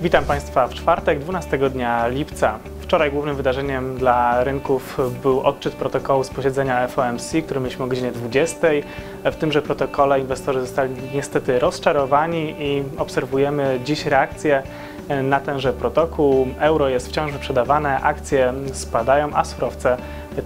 Witam Państwa w czwartek, 12 dnia lipca. Wczoraj głównym wydarzeniem dla rynków był odczyt protokołu z posiedzenia FOMC, który mieliśmy o godzinie 20. W tymże protokole inwestorzy zostali niestety rozczarowani i obserwujemy dziś reakcję na tenże protokół. Euro jest wciąż wyprzedawane, akcje spadają, a surowce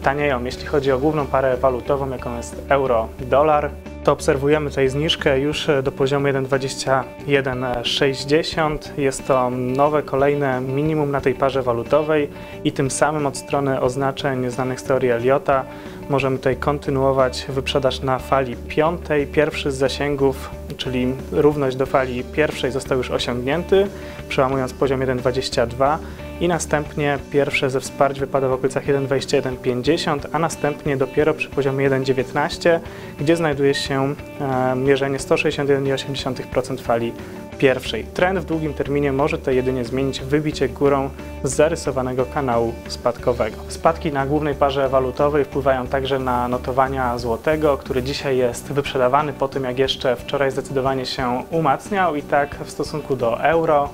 tanieją. Jeśli chodzi o główną parę walutową, jaką jest euro-dolar, to obserwujemy tutaj zniżkę już do poziomu 1,2160. Jest to nowe, kolejne minimum na tej parze walutowej i tym samym od strony oznaczeń znanych z teorii Eliota możemy tutaj kontynuować wyprzedaż na fali piątej. Pierwszy z zasięgów, czyli równość do fali pierwszej został już osiągnięty, przełamując poziom 1,22 i następnie pierwsze ze wsparć wypada w okolicach 1,2150, a następnie dopiero przy poziomie 1,19, gdzie znajduje się e, mierzenie 161,8% fali pierwszej. Trend w długim terminie może to jedynie zmienić wybicie górą z zarysowanego kanału spadkowego. Spadki na głównej parze walutowej wpływają także na notowania złotego, który dzisiaj jest wyprzedawany po tym, jak jeszcze wczoraj zdecydowanie się umacniał i tak w stosunku do euro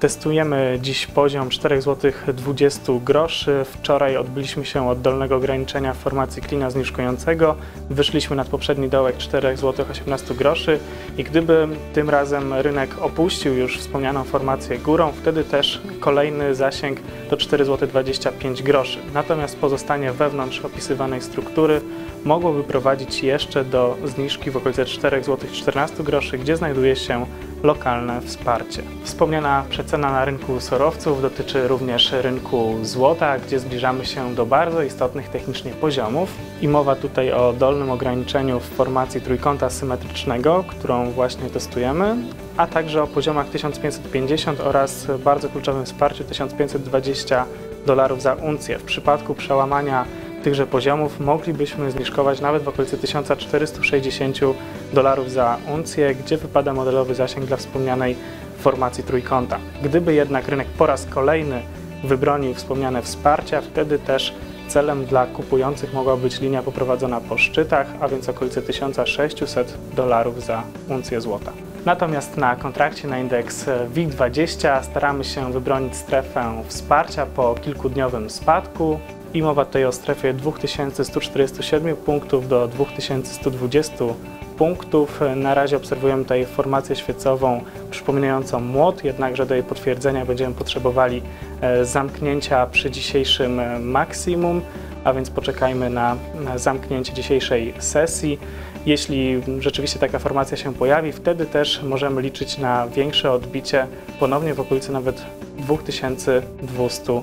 Testujemy dziś poziom 4 zł 20 groszy. Wczoraj odbyliśmy się od dolnego ograniczenia w formacji klina zniżkującego. Wyszliśmy nad poprzedni dołek 4 zł 18 groszy i gdyby tym razem rynek opuścił już wspomnianą formację górą, wtedy też kolejny zasięg do 4 zł 25 groszy. Natomiast pozostanie wewnątrz opisywanej struktury mogłoby prowadzić jeszcze do zniżki w okolicy 4 zł 14 groszy, gdzie znajduje się lokalne wsparcie. Wspomniana przecena na rynku surowców dotyczy również rynku złota, gdzie zbliżamy się do bardzo istotnych technicznie poziomów i mowa tutaj o dolnym ograniczeniu w formacji trójkąta symetrycznego, którą właśnie testujemy, a także o poziomach 1550 oraz bardzo kluczowym wsparciu 1520 dolarów za uncję. W przypadku przełamania tychże poziomów moglibyśmy zniżkować nawet w okolicy 1460 dolarów za uncję, gdzie wypada modelowy zasięg dla wspomnianej formacji trójkąta. Gdyby jednak rynek po raz kolejny wybronił wspomniane wsparcia, wtedy też celem dla kupujących mogła być linia poprowadzona po szczytach, a więc okolice 1600 dolarów za uncję złota. Natomiast na kontrakcie na indeks WIG20 staramy się wybronić strefę wsparcia po kilkudniowym spadku i mowa tutaj o strefie 2147 punktów do 2120 punktów. Na razie obserwujemy tutaj formację świecową przypominającą młot, jednakże do jej potwierdzenia będziemy potrzebowali e, zamknięcia przy dzisiejszym e, maksimum, a więc poczekajmy na zamknięcie dzisiejszej sesji. Jeśli rzeczywiście taka formacja się pojawi, wtedy też możemy liczyć na większe odbicie ponownie w okolicy nawet 2200